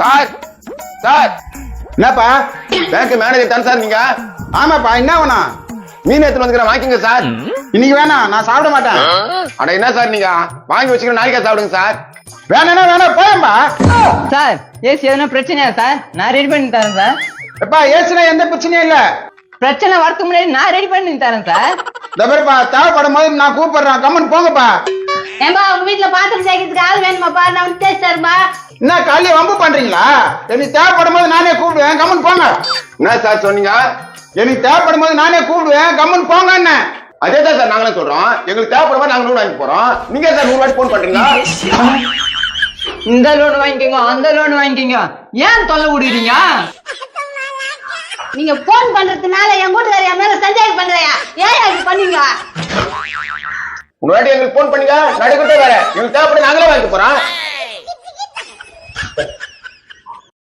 Sir sir. என்னப்பா? Bank manager தான் sir நீங்க? ஆமாப்பா என்ன வேணும் மீன் எடுத்துட்டு வந்துக்கிறேன் வாங்கிக்கங்க சார். இன்னைக்கு வேணாம் நான் சாப்பிட மாட்டேன். அட என்ன சார் நீங்க? வாங்கி வச்சுக்கிற நாளைக்கே சாப்பிடுங்க சார். வேணா வேணா போயம்பா சார் ஏசி எதனா பிரச்சனையா சார்? நான் ரெடி பண்ணி தரேன் சார். எப்பா ஏசுனா எந்த பிரச்சனையும் இல்ல. பிரச்சனை வரதுக்கு முன்னாடி நான் ரெடி பண்ணி தரேன் சார். இந்த பாருப்பா தேவைப்படும் போது நான் கூப்பிடுறேன். கம்மன் போங்கப்பா. ஏம்பா உங்க வீட்ல பாத்திரம் சேர்க்கறதுக்கு ஆள் வேணுமாப்பா நான் வந்து என்ன காலையில வம்பு பண்றீங்களா? எனக்கு தேவைப்படும் போது நானே கூப்பிடுவேன் கம்மன் போங்க. என்ன சார் சொன்னீங்க? எனக்கு தேவைப்படும் போது நானே கூப்பிடுவேன் கம்மன் போங்க என்ன அதே தான் சார் நாங்களும் சொல்றோம். எங்களுக்கு தேவைப்படும் போது நாங்க நூறு வாங்கி போறோம். நீங்க சார் நூறு வாட்டி போன் பண்றீங்களா? இந்த லோன் வாங்கிக்கோங்க அந்த லோன் வாங்கிக்கோங்க. ஏன் தொல்லை விடுறீங்க நீங்க போன் பண்றதுனால என் கூட்டுக்கார என் மேல சந்தேகம் பண்றியா? ஒரு எங்களுக்கு போன் பண்ணுங்க நடுக்கிட்டே வேற. எங்களுக்கு தேவைப்படும் நாங்களே வாங்கிட்டு போறோம்.